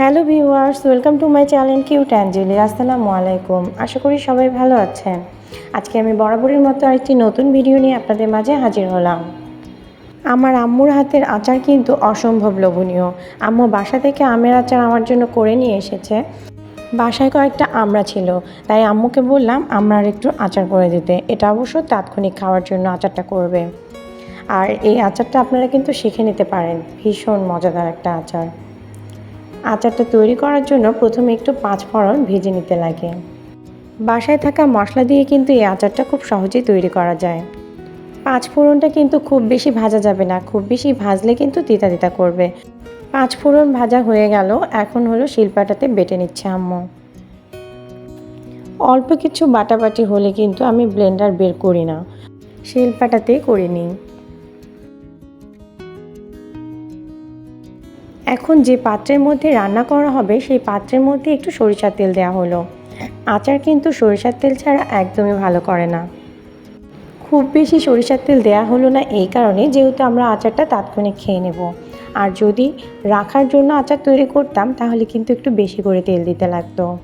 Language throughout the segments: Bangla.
Hello viewers, welcome to my channel cute Anjali. আসসালামু আলাইকুম। আশা করি সবাই ভালো আছেন। আজকে আমি বরাবরের মতো আরেকটি নতুন ভিডিও নিয়ে আপনাদের মাঝে হাজির হলাম। আমার আম্মুর হাতের আচার কিন্তু অসম্ভব লোভনীয়। আম্মু বাসা থেকে আমের আচার আমার জন্য করে নিয়ে এসেছে। বাসায় কয়েকটা আমড়া ছিল, তাই আম্মুকে বললাম আমরার একটু আচার করে দিতে। এটা অবশ্য তাৎক্ষণিক খাওয়ার জন্য আচারটা করবে। আর এই আচারটা আপনারা কিন্তু শিখে নিতে পারেন। ভীষণ মজাদার একটা আচার। আচারটা তৈরি করার জন্য প্রথমে একটু পাঁচ ফোড়ন ভেজে নিতে লাগে। বাসায় থাকা মশলা দিয়ে কিন্তু এই আচারটা খুব সহজেই তৈরি করা যায়। পাঁচ ফোড়নটা কিন্তু খুব বেশি ভাজা যাবে না, খুব বেশি ভাজলে কিন্তু তিতা তিতা করবে। পাঁচ ফোড়ন ভাজা হয়ে গেল, এখন হলো শিলপাটাতে বেটে নিচ্ছে আম্মু। অল্প কিছু বাটাবাটি হলে কিন্তু আমি ব্লেন্ডার বের করি না। শিলপাটাতে করে নিই। এখন যে পাত্রের মধ্যে রান্না করা হবে, সেই পাত্রের মধ্যে একটু সরিষার তেল দেওয়া হলো। আচার কিন্তু সরিষার তেল ছাড়া একদমই ভালো করে না। খুব বেশি সরিষার তেল দেওয়া হলো না এই কারণে, যেহেতু আমরা আচারটা তাৎক্ষণিক খেয়ে নেব। আর যদি রাখার জন্য আচার তৈরি করতাম, তাহলে কিন্তু একটু বেশি করে তেল দিতে লাগতো।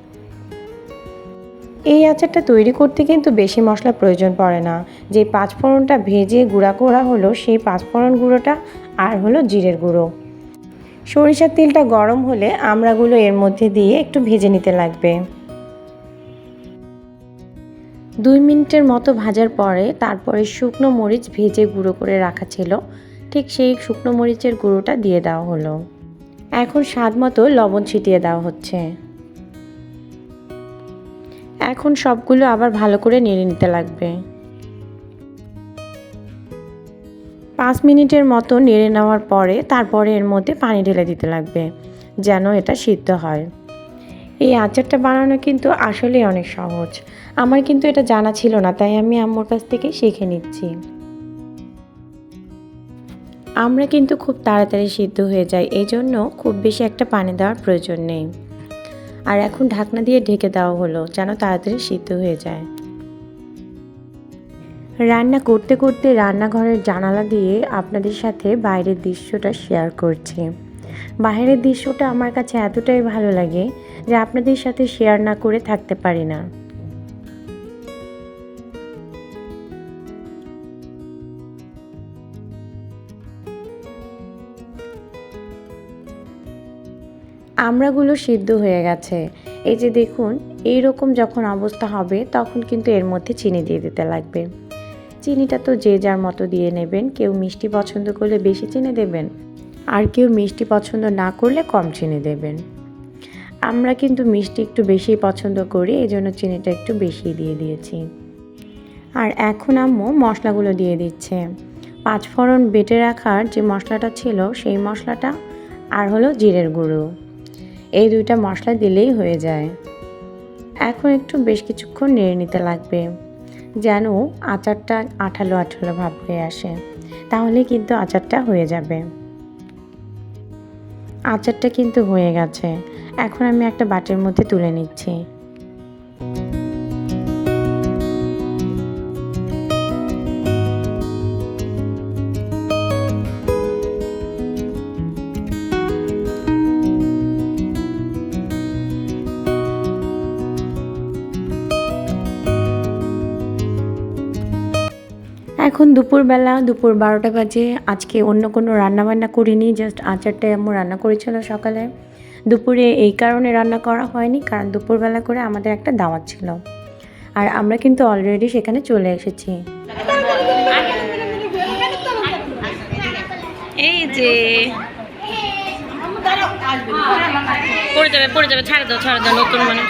এই আচারটা তৈরি করতে কিন্তু বেশি মশলা প্রয়োজন পড়ে না। যে পাঁচফোড়নটা ভেজে গুঁড়া করা হলো, সেই পাঁচফোড়ন গুঁড়োটা আর হলো জিরের গুঁড়ো। সরিষার তেলটা গরম হলে আমড়াগুলো এর মধ্যে দিয়ে একটু ভেজে নিতে লাগবে। দুই মিনিটের মতো ভাজার পরে তারপরে শুকনো মরিচ ভেজে গুঁড়ো করে রাখা ছিল। ঠিক সেই শুকনো মরিচের গুঁড়োটা দিয়ে দেওয়া হলো। এখন স্বাদ মতো লবণ ছিটিয়ে দেওয়া হচ্ছে। এখন সবগুলো আবার ভালো করে নেড়ে নিতে লাগবে। পাঁচ মিনিটের মতো নেড়ে নেওয়ার পরে তারপরে এর মধ্যে পানি ঢেলে দিতে লাগবে, যেন এটা সিদ্ধ হয়। এই আচারটা বানানো কিন্তু আসলেই অনেক সহজ। আমার কিন্তু এটা জানা ছিল না, তাই আমি আম্মুর কাছ থেকে শিখে নিচ্ছি। আমরা কিন্তু খুব তাড়াতাড়ি সিদ্ধ হয়ে যায় এই জন্য খুব বেশি একটা পানি দেওয়ার প্রয়োজন নেই। আর এখন ঢাকনা দিয়ে ঢেকে দেওয়া হলো, যেন তাড়াতাড়ি সিদ্ধ হয়ে যায়। রান্না করতে করতে রান্নাঘরের জানালা দিয়ে আপনাদের সাথে বাইরের দৃশ্যটা শেয়ার করছি। বাইরের দৃশ্যটা আমার কাছে এতটাই ভালো লাগে যে আপনাদের সাথে শেয়ার না করে থাকতে পারি না। আমড়াগুলো সিদ্ধ হয়ে গেছে। এই যে দেখুন এই রকম যখন অবস্থা হবে তখন কিন্তু এর মধ্যে চিনি দিয়ে দিতে লাগবে। চিনিটা তো যে যার মতো দিয়ে নেবেন। কেউ মিষ্টি পছন্দ করলে বেশি চিনি দেবেন, আর কেউ মিষ্টি পছন্দ না করলে কম চিনি দেবেন। আমরা কিন্তু মিষ্টি একটু বেশি পছন্দ করি এই জন্য চিনিটা একটু বেশি দিয়ে দিয়েছি। আর এখন আম্মু মশলাগুলো দিয়ে দিচ্ছে। পাঁচফোড়ন বেটে রাখার যে মশলাটা ছিল, সেই মশলাটা আর হলো জিরের গুঁড়ো। এই দুইটা মশলা দিলেই হয়ে যায়। এখন একটু বেশ কিছুক্ষণ নেড়ে নিতে লাগবে। যেন আচারটা আঠালো আঠালো ভাব হয়ে আসে, তাহলে কিন্তু আচারটা হয়ে যাবে। আচারটা কিন্তু হয়ে গেছে। এখন আমি একটা বাটির মধ্যে তুলে নিচ্ছি। এখন দুপুরবেলা, দুপুর বারোটা বাজে। আজকে অন্য কোনো রান্নাবান্না করিনি জাস্ট আচারটাই আম্মু রান্না করেছিল সকালে। দুপুরে এই কারণে রান্না করা হয়নি, কারণ দুপুরবেলা করে আমাদের একটা দাওয়াত ছিল। আর আমরা কিন্তু অলরেডি সেখানে চলে এসেছি। এই যে। পড়ে যাবে পড়ে যাবে, ছাড়ে দাও ছাড়ে দাও, নতুন মানে।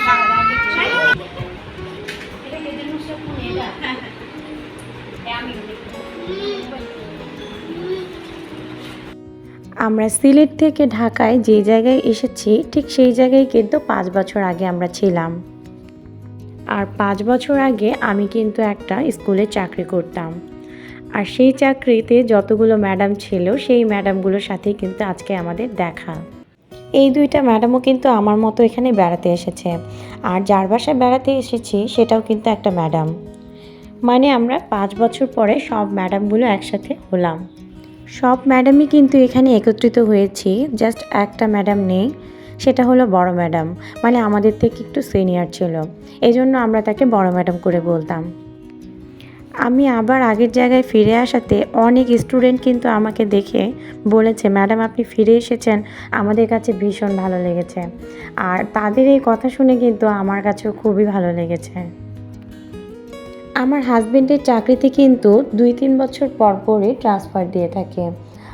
আমরা সিলেট থেকে ঢাকায় যে জায়গায় এসেছি, ঠিক সেই জায়গায় কিন্তু পাঁচ বছর আগে আমরা ছিলাম। আর পাঁচ বছর আগে আমি কিন্তু একটা স্কুলে চাকরি করতাম। আর সেই চাকরিতে যতগুলো ম্যাডাম ছিল, সেই ম্যাডামগুলোর সাথেই কিন্তু আজকে আমাদের দেখা। এই দুইটা ম্যাডামও কিন্তু আমার মতো এখানে বেড়াতে এসেছে। আর যার বাসায় বেড়াতে এসেছি, সেটাও কিন্তু একটা ম্যাডাম। মানে আমরা পাঁচ বছর পরে সব ম্যাডামগুলো একসাথে হলাম। সব ম্যাডামই কিন্তু এখানে একত্রিত হয়েছি। জাস্ট একটা ম্যাডাম নেই, সেটা হলো বড় ম্যাডাম। মানে আমাদের থেকে একটু সিনিয়র ছিল। এই জন্য আমরা তাকে বড় ম্যাডাম করে বলতাম। আমি আবার আগের জায়গায় ফিরে আসাতে অনেক স্টুডেন্ট কিন্তু আমাকে দেখে বলেছে, ম্যাডাম, আপনি ফিরে এসেছেন। আমাদের কাছে ভীষণ ভালো লেগেছে। আর তাদের এই কথা শুনে কিন্তু আমার কাছেও খুবই ভালো লেগেছে। আমার হাজবেন্ডের চাকরিতে কিন্তু দুই তিন বছর পর পরই ট্রান্সফার দিয়ে থাকে।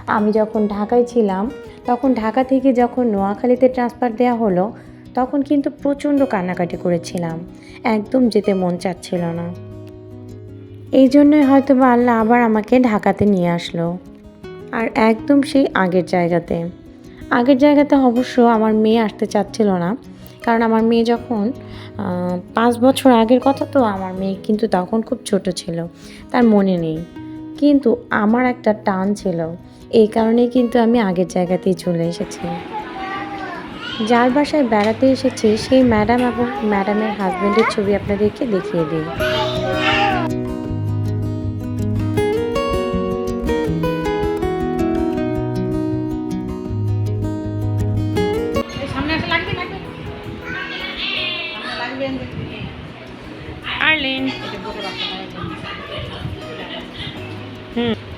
আমি যখন ঢাকায় ছিলাম, তখন ঢাকা থেকে যখন নোয়াখালীতে ট্রান্সফার দেওয়া হলো, তখন কিন্তু প্রচণ্ড কান্নাকাটি করেছিলাম। একদম যেতে মন চাচ্ছিল না। এই জন্যই হয়তো বা আল্লাহ আবার আমাকে ঢাকাতে নিয়ে আসলো। আর একদম সেই আগের জায়গাতে। আগের জায়গাতে অবশ্য আমার মেয়ে আসতে চাচ্ছিল না কারণ আমার মেয়ে যখন পাঁচ বছর আগের কথা তো আমার মেয়ে কিন্তু তখন খুব ছোট ছিল, তার মনে নেই। কিন্তু আমার একটা টান ছিল, এই কারণে কিন্তু আমি আগের জায়গাতেই চলে এসেছি। যার বাসায় বেড়াতে এসেছি, সেই ম্যাডাম এবং ম্যাডামের হাজব্যান্ডের ছবি আপনাদেরকে দেখিয়ে দিই। Hmm.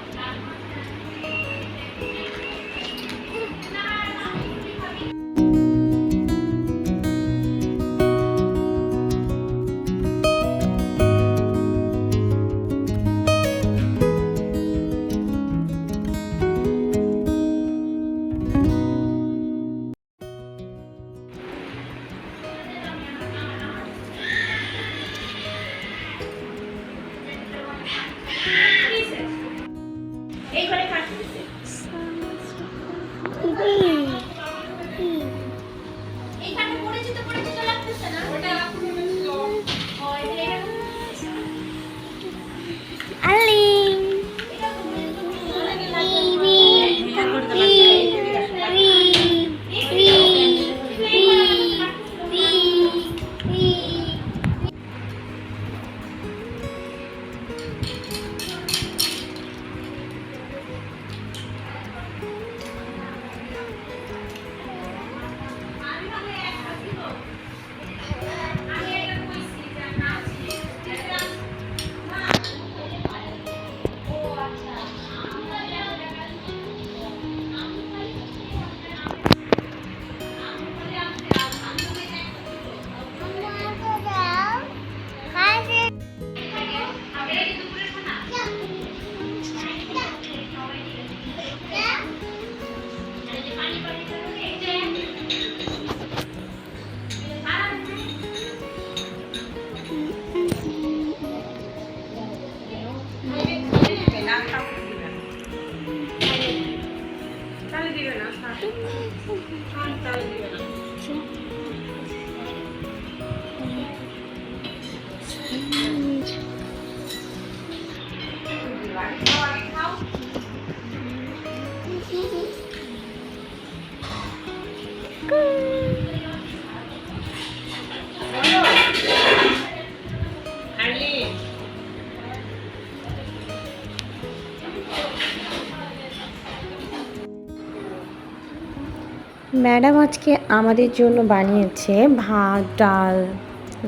ম্যাডাম আজকে আমাদের জন্য বানিয়েছে ভাত ডাল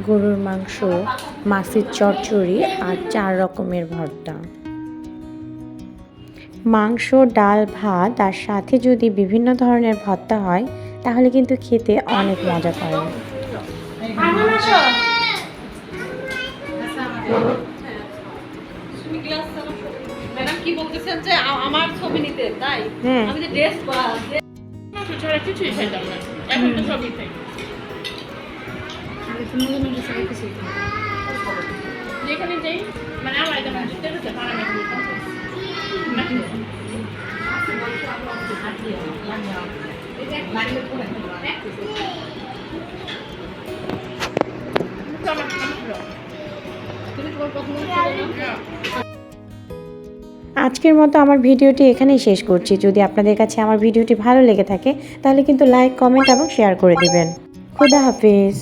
গরুর মাংস মাছের চচ্চড়ি আর চার রকমের ভর্তা। মাংস ডাল ভাত আর সাথে যদি বিভিন্ন ধরনের ভর্তা হয় তাহলে কিন্তু খেতে অনেক মজা পায় ম্যাডাম কি বলতেছেন যে আমার ছবি নিতে তাই? হ্যাঁ। আমি যে ড্রেস ছাড়া কিছুই খাইতাম না এখন তো সবই খাই যেখানে যাই মানে আমার এটা মানে ঠিক আছে পারা না তুমি তোমার পছন্দ আজকের মতো আমার ভিডিওটি এখানেই শেষ করছি। যদি আপনাদের কাছে আমার ভিডিওটি ভালো লেগে থাকে, তাহলে কিন্তু লাইক কমেন্ট এবং শেয়ার করে দিবেন। খুদা হাফিজ।